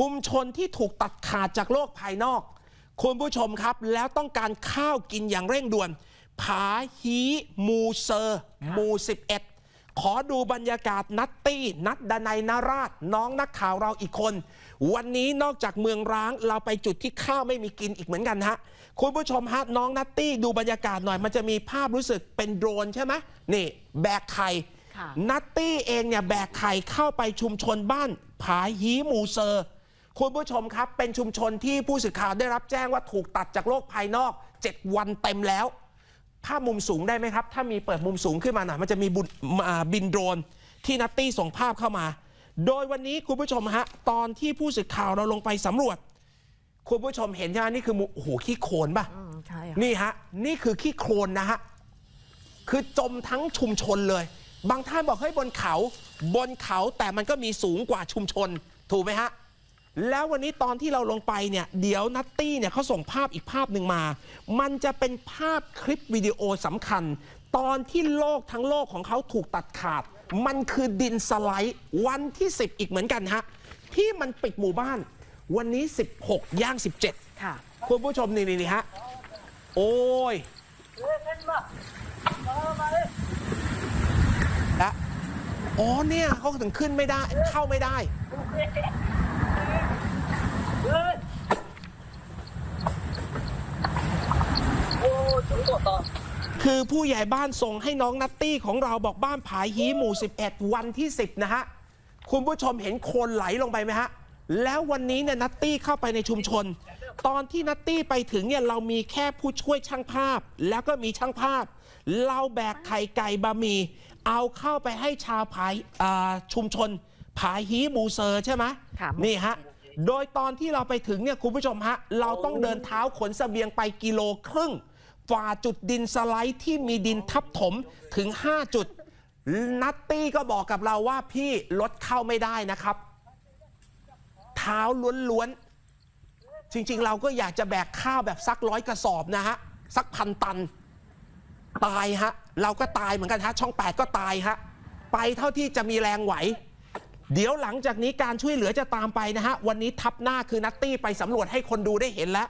ชุมชนที่ถูกตัดขาดจากโลกภายนอก คุณผู้ชมครับ แล้วต้องการข้าวกินอย่างเร่งด่วน ผาฮีมูเซอร์หมู11 ขอดูบรรยากาศนัตตี้ นัดดนัยนาราช น้องนักข่าวเราอีกคน วันนี้นอกจากเมืองร้างเราไปจุดที่ข้าวไม่มีกินอีกเหมือนกันฮะ คุณผู้ชมฮะน้องนัตตี้ดูบรรยากาศหน่อยมันจะมีภาพรู้สึกเป็นโดรนใช่ไหมนี่ แบกไข่ค่ะนัตตี้เองเนี่ยแบกไข่เข้าไปชุมชนบ้านผาฮีหมูเซอร์ คุณผู้ชมครับ เป็นชุมชนที่ผู้สื่อข่าวได้รับแจ้งว่าถูกตัดจากโลกภายนอก 7 วันเต็มแล้ว ภาพมุมสูงได้ไหมครับ ถ้ามีเปิดมุมสูงขึ้นมาหน่อยมันจะมีบุญอ่าบินโดรนที่นัตตี้ส่งภาพเข้ามา โดยวันนี้คุณผู้ชมฮะตอนที่ผู้สื่อข่าวเราลงไปสำรวจ คุณผู้ชมเห็นใช่ไหมนี่คือมุมโอ้โหขี้โคลนป่ะอืมใช่ค่ะนี่ฮะนี่คือขี้โคลนนะฮะคือจมทั้งชุมชนเลย บางท่านบอกเฮ้ยบนเขา บนเขาแต่มันก็มีสูงกว่าชุมชน ถูกไหมฮะ แล้ววันนี้ตอนที่เราลงไปเนี่ย เดี๋ยวนัตตี้เนี่ยเขาส่งภาพอีกภาพหนึ่งมา มันจะเป็นภาพคลิปวิดีโอสำคัญ ตอนที่โลกทั้งโลกของเขาถูกตัดขาด มันคือดินสไลด์วันที่ 10 อีกเหมือนกันฮะ ที่มันปิดหมู่บ้าน วันนี้ 16 ย่าง 17 ค่ะ คุณผู้ชมนี่นี่นี่ฮะ โอ้ยและอ๋อเนี่ยเขาถึงขึ้นไม่ได้เข้าไม่ได้ คือผู้ใหญ่บ้านส่งให้น้องนัตตี้ของเราบอกบ้านผายฮีหมู่ 11 วันที่ 10 นะฮะ คุณผู้ชมเห็นโคลนไหลลงไปไหมฮะ แล้ววันนี้เนี่ยนัตตี้เข้าไปในชุมชน ตอนที่นัตตี้ไปถึงเนี่ยเรามีแค่ผู้ช่วยช่างภาพ แล้วก็มีช่างภาพ เราแบกไข่ไก่บะหมี่เอาเข้าไปให้ชาวผายอ่าชุมชน ผายฮีบูเซอร์ใช่ไหมค่ะนี่ฮะโดยตอนที่เราไปถึงเนี่ยคุณผู้ชมฮะเราต้องเดินเท้าขนเสบียงไปกิโลครึ่ง ฝ่าจุดดินสไลด์ที่มีดินทับถมถึง 5 จุด นัตตี้ก็บอกกับเราว่าพี่รถเข้าไม่ได้นะครับ เท้าล้วนๆ จริงๆ เราก็อยากจะแบกข้าวแบบสักร้อยกระสอบนะฮะ สักพันตัน ตายฮะ เราก็ตายเหมือนกันฮะ ช่อง 8 ก็ตายฮะ ไปเท่าที่จะมีแรงไหวเดี๋ยวหลังจากนี้การช่วยเหลือจะตามไปนะฮะ วันนี้ทับหน้าคือนัตตี้ไปสำรวจให้คนดูได้เห็นแล้ว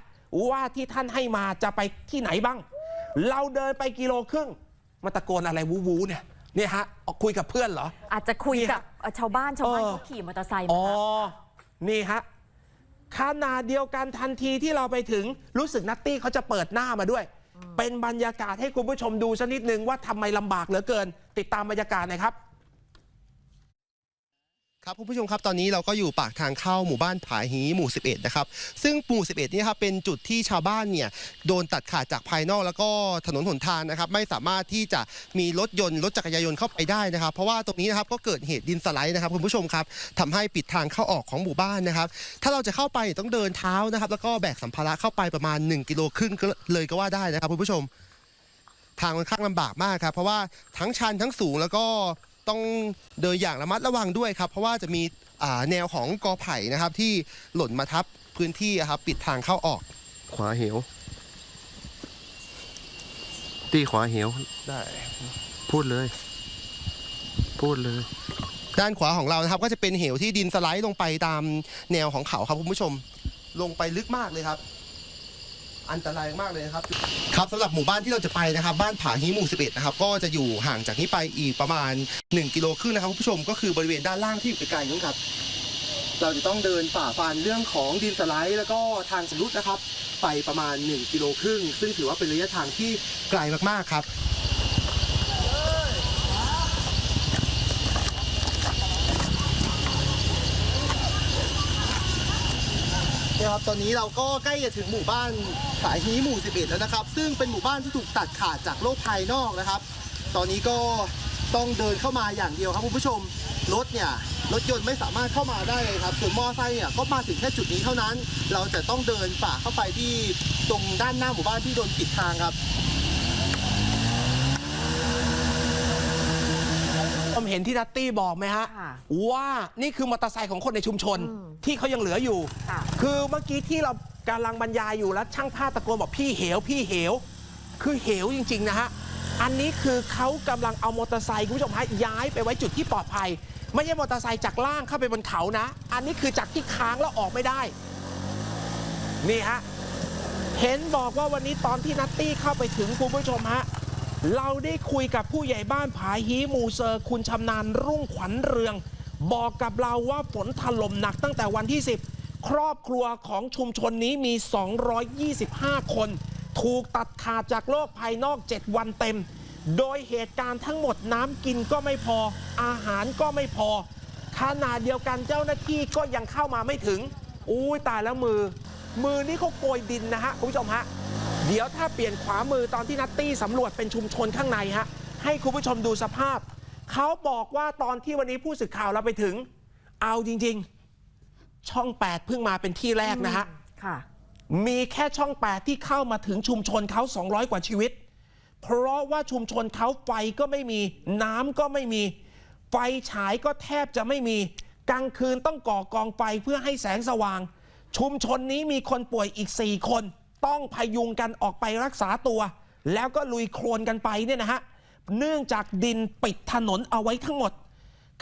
ว่าที่ท่านให้มาจะไปที่ไหนบ้าง เราเดินไปกิโลครึ่งมาตะโกนอะไรวูวูๆเนี่ยเนี่ยฮะออกคุยกับเพื่อนเหรอ อาจจะคุยนี่กับฮะเอ่อชาวบ้านชาวบ้านเออเขาขี่มอเตอร์ไซค์อ๋มาอนี่ฮะขนาดเดียวกันทันทีที่เราไปถึงรู้สึกนัตตี้เขาจะเปิดหน้ามาด้วย เป็นบรรยากาศให้คุณผู้ชมดูสักนิดนึงว่าทำไมลำบากเหลือเกิน ติดตามบรรยากาศหน่อยครับ ครับคุณผู้ชมครับตอนนี้เราก็อยู่ปากทางเข้าหมู่บ้านผาฮีหมู่ 11 นะครับ ซึ่งหมู่ 11เนี่ยครับเป็นจุดที่ชาวบ้านเนี่ยโดนตัดขาดจากภายนอกแล้วก็ถนนหนทางนะครับ ไม่สามารถที่จะมีรถยนต์รถจักรยานยนต์เข้าไปได้นะครับ เพราะว่าตรงนี้นะครับก็เกิดเหตุดินสไลด์นะครับคุณผู้ชมครับทำให้ปิดทางเข้าออกของหมู่บ้านนะครับ ถ้าเราจะเข้าไปต้องเดินเท้านะครับ แล้วก็แบกสัมภาระเข้าไปประมาณ 1 กิโลครึ่งก็เลยก็ว่าได้นะครับคุณผู้ชม ทางค่อนข้างลำบากมากครับเพราะว่าทั้งชันทั้งสูงแล้วก็ ต้องเดินอย่างระมัดระวังด้วยครับ เพราะว่าจะมีอ่าแนวของกอไผ่นะครับที่หล่นมาทับพื้นที่อะครับปิดทางเข้าออก ขวาเหว ตีขวาเหว ได้ พูดเลย พูดเลย ด้านขวาของเรานะครับ ก็จะเป็นเหวที่ดินสไลด์ลงไปตามแนวของเขาครับคุณผู้ชม ลงไปลึกมากเลยครับ อันตรายมากเลยนะครับ ครับสำหรับหมู่บ้านที่เราจะไปนะครับ บ้านผาฮีหมู่11นะครับก็จะอยู่ห่างจากนี้ไปอีกประมาณ 1 กิโลครึ่งนะครับคุณผู้ชมก็คือบริเวณด้านล่างที่อยู่ไกลๆนู้นครับ เราจะต้องเดินฝ่าฟันเรื่องของดินสไลด์ แล้วก็ทางสำรุดนะครับ ไปประมาณ 1 กิโลครึ่งซึ่งถือว่าเป็นระยะทางที่ไกลมากๆครับ นะครับตอนนี้เราก็ใกล้จะถึงหมู่บ้านสายฮีหมู่ 11 แล้วนะครับ ซึ่งเป็นหมู่บ้านที่ถูกตัดขาดจากโลกภายนอกนะครับ ตอนนี้ก็ต้องเดินเข้ามาอย่างเดียวครับคุณผู้ชมรถเนี่ยรถยนต์ไม่สามารถเข้ามาได้เลยครับส่วนมอไซค์เนี่ยก็มาถึงแค่จุดนี้เท่านั้น เราจะต้องเดินฝ่าเข้าไปที่ตรงด้านหน้าหมู่บ้านที่โดนปิดทางครับ มเห็นที่นัตตี้บอกไหมฮะ ค่ะว่านี่คือมอเตอร์ไซค์ของคนในชุมชนอืมที่เขายังเหลืออยู่ ค่ะ คือเมื่อกี้ที่เรากำลังบรรยายอยู่แล้วช่างภาพตะโกนบอกพี่เหวพี่เหว คือเหวจริง ๆ นะฮะ อันนี้คือเขากำลังเอามอเตอร์ไซค์คุณผู้ชมฮะย้ายไปไว้จุดที่ปลอดภัย ไม่ใช่มอเตอร์ไซค์จากล่างเข้าไปบนเขานะ อันนี้คือจากที่ค้างแล้วออกไม่ได้ นี่ฮะ เห็นบอกว่าวันนี้ตอนที่นัตตี้เข้าไปถึงคุณผู้ชมฮะ เราได้คุยกับผู้ใหญ่บ้านผาฮีมูเซอร์ คุณชำนาญรุ่งขวัญเรือง บอกกับเราว่าฝนถล่มหนักตั้งแต่วันที่ 10 ครอบครัวของชุมชนนี้มี 225 คน ถูกตัดขาดจากโลกภายนอก 7 วันเต็ม โดยเหตุการณ์ทั้งหมดน้ำกินก็ไม่พอ อาหารก็ไม่พอ ขนาดเดียวกันเจ้าหน้าที่ก็ยังเข้ามาไม่ถึง อุ้ยตายแล้วมือ มือนี่เขาโกยดินนะฮะคุณผู้ชมฮะ เดี๋ยวถ้าเปลี่ยนขวามือตอนที่นัตตี้สำรวจเป็นชุมชนข้างในฮะ ให้คุณผู้ชมดูสภาพ เขาบอกว่าตอนที่วันนี้ผู้สื่อข่าวเราไปถึง เอาจริง ๆ ช่อง 8 เพิ่งมาเป็นที่แรกนะฮะค่ะ มีแค่ช่อง 8 ที่เข้ามาถึงชุมชนเขา 200 กว่าชีวิต เพราะว่าชุมชนเขาไฟก็ไม่มี น้ำก็ไม่มี ไฟฉายก็แทบจะไม่มี กลางคืนต้องก่อกองไฟเพื่อให้แสงสว่าง ชุมชนนี้มีคนป่วยอีก 4 คน ต้องพยุงกันออกไปรักษาตัว แล้วก็ลุยโคลนกันไปเนี่ยนะฮะเนื่องจากดินปิดถนนเอาไว้ทั้งหมด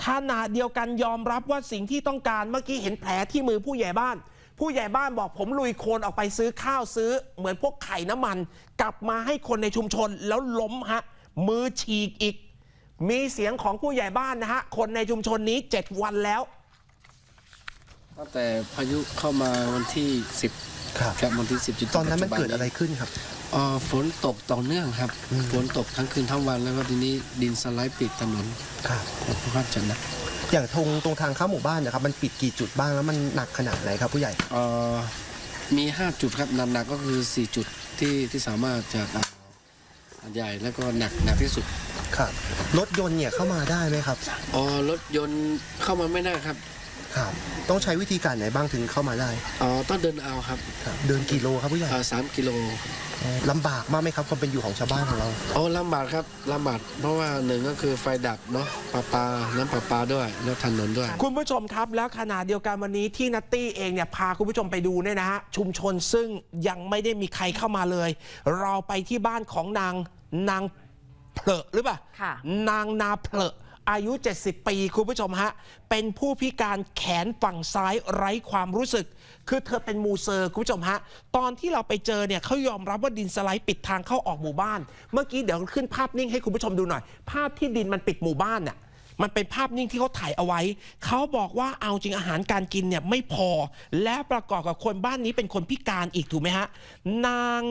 ขณะเดียวกันยอมรับว่าสิ่งที่ต้องการเมื่อกี้เห็นแผลที่มือผู้ใหญ่บ้าน ผู้ใหญ่บ้านบอกผมลุยโคลนออกไปซื้อข้าวซื้อ เหมือนพวกไข่น้ำมัน กลับมาให้คนในชุมชนแล้วล้มฮะมือฉีกอีก มีเสียงของผู้ใหญ่บ้านนะฮะคนในชุมชนนี้ 7 วันแล้วตั้งแต่พายุเข้ามาวันที่ 10 ครับครับวันที่10จนถึงตอนนั้นมันปัจจุบัเกิดอะไรขึ้นครับเอ่อฝนตกต่อเนื่องครับอืมฝนตกทั้งคืนทั้งวันแล้วก็ทีนี้ดินสไลด์ปิดถนนครับค่อนข้างจะหนักอย่างตรงตรงทางเข้าหมู่บ้านนะครับมันปิดกี่จุดบ้างแล้วมันหนักขนาดไหนครับผู้ใหญ่เอ่อมี 5 จุดครับหนักๆก็คือ 4 จุดที่ที่สามารถจะอ่าใหญ่แล้วก็หนักหนักที่สุดครับรถยนต์เนี่ยเข้ามาได้ไหมครับอ๋อรถยนต์เข้ามาไม่ได้ครับ ครับต้องใช้วิธีการไหนบ้างถึงเข้ามาได้อ๋อต้องเดินเอาครับครับเดินกี่โลครับผู้ใหญ่เอ่อสามกิโลลำบากมากไหมครับความเป็นอยู่ของชาวบ้านของเราอ๋อลำบากครับลำบากเพราะว่าหนึ่งก็คือไฟดับเนาะปลาปลาน้ำปลาปลาด้วยแล้วถนนด้วย คุณผู้ชมครับแล้วขณะเดียวกันวันนี้ที่นัตตี้เองเนี่ยพาคุณผู้ชมไปดูเนี่ยนะฮะชุมชนซึ่งยังไม่ได้มีใครเข้ามาเลย เราไปที่บ้านของนางนางเพลอะหรือเปล่าค่ะ นางนาเพลอะ อายุ 70 ปี คุณผู้ชมฮะ เป็นผู้พิการแขนฝั่งซ้ายไร้ความรู้สึก คือเธอเป็นมูเซอร์คุณผู้ชมฮะ ตอนที่เราไปเจอเนี่ยเขายอมรับว่าดินสไลด์ปิดทางเข้าออกหมู่บ้าน เมื่อกี้เดี๋ยวขึ้นภาพนิ่งให้คุณผู้ชมดูหน่อย ภาพที่ดินมันปิดหมู่บ้านน่ะมันเป็นภาพนิ่งที่เขาถ่ายเอาไว้ เขาบอกว่าเอาจริงอาหารการกินเนี่ยไม่พอ และประกอบกับคนบ้านนี้เป็นคนพิการอีกถูกไหมฮะ นาง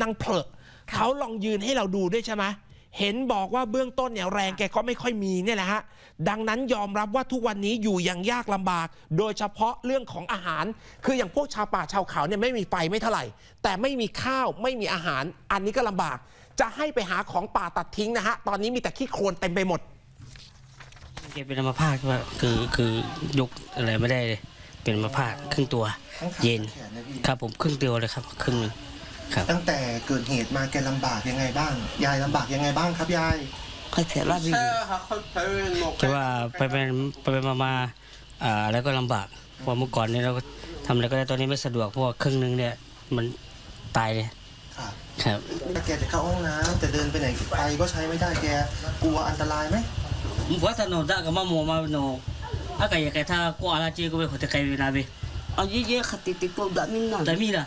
นางเพลอะเขาลองยืนให้เราดูด้วยใช่ไหม เห็นบอกว่าเบื้องต้นเนี่ยแรงแกก็ไม่ค่อยมีเนี่ยแหละฮะ ดังนั้นยอมรับว่าทุกวันนี้อยู่อย่างยากลำบาก โดยเฉพาะเรื่องของอาหาร คืออย่างพวกชาวป่าชาวเขาเนี่ยไม่มีไฟไม่เท่าไหร่ แต่ไม่มีข้าวไม่มีอาหาร อันนี้ก็ลำบาก จะให้ไปหาของป่าตัดทิ้งนะฮะ ตอนนี้มีแต่ขี้โคลนเต็มไปหมด แกเป็นอัมพาตว่าคือคือยกอะไรไม่ได้เลย เป็นอัมพาตครึ่งตัวทั้งขาเย็นทั้งแขนนะพี่ครับผมครึ่งตัวเลยครับ ครึ่งหนึ่งครับ ตั้งแต่เกิดเหตุมาแกลำบากยังไงบ้าง ยายลำบากยังไงบ้างครับยายค่อยเสียรอบวิ่งแต่ว่าไปเป็นไปไปมามาอ่าแล้วก็ลำบากเพราะเมื่อก่อนเนี่ยเราก็ทำอะไรก็ได้ตอนนี้ไม่สะดวกเพราะว่าครึ่งหนึงเนี่ยมันตายเลยครับครับถ้าแกจะเข้าห้องน้ำแต่เดินไปไหนไปก็ใช้ไม่ได้แกกลัวอันตรายไหมว่าถนนได้กับมาโมมาโนถ้าเกิดอยากถ้ากูอาราเจก็ไปขอตะไคร้เวลาไปเอาเยอะๆค่ะติดๆตัวแบบนี้หน่อยแต่มีล่ะ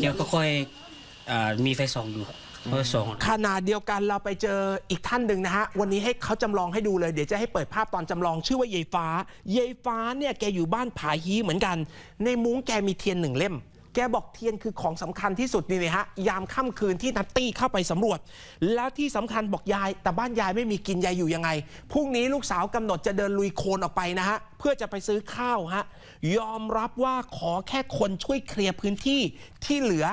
เดี๋ยวก็ค่อยอ่ามีไฟส่องอยู่ค่อยส่อง ขนาดเดียวกันเราไปเจออีกท่านหนึ่งนะฮะ วันนี้ให้เขาจำลองให้ดูเลย เดี๋ยวจะให้เปิดภาพตอนจำลองชื่อว่ายายฟ้ายายฟ้าเนี่ยแกอยู่บ้านผาฮีเหมือนกัน ในมุ้งแกมีเทียนหนึ่งเล่ม แกบอกเทียนคือของสำคัญที่สุดนี่เลยฮะยามค่ำคืนที่นัตตี้เข้าไปสำรวจ แล้วที่สำคัญบอกยาย แต่บ้านยายไม่มีกินยายอยู่ยังไงพรุ่งนี้ลูกสาวกำหนดจะเดินลุยโคลนออกไปนะฮะเพื่อจะไปซื้อข้าวฮะยอมรับว่าขอแค่คนช่วยเคลียร์พื้นที่ที่เหลือ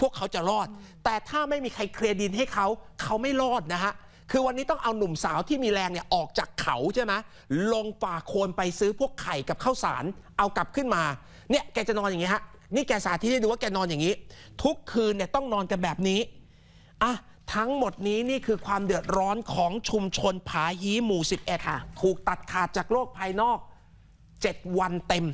พวกเขาจะรอด แต่ถ้าไม่มีใครเคลียร์ดินให้เขาเขาไม่รอดนะฮะคือวันนี้ต้องเอาหนุ่มสาวที่มีแรงเนี่ยออกจากเขาใช่ไหมลงป่าโคลนไปซื้อพวกไข่กับข้าวสาร เอากลับขึ้นมา เนี่ยแกจะนอนอย่างงี้ฮะ นี่แกสาธิตให้ดูว่าแกนอนอย่างนี้ ทุกคืนเนี่ยต้องนอนกันแบบนี้อะทั้งหมดนี้นี่คือความเดือดร้อนของชุมชนผาฮีหมู่ 11ค่ะถูกตัดขาดจากโลกภายนอก 7 วันเต็ม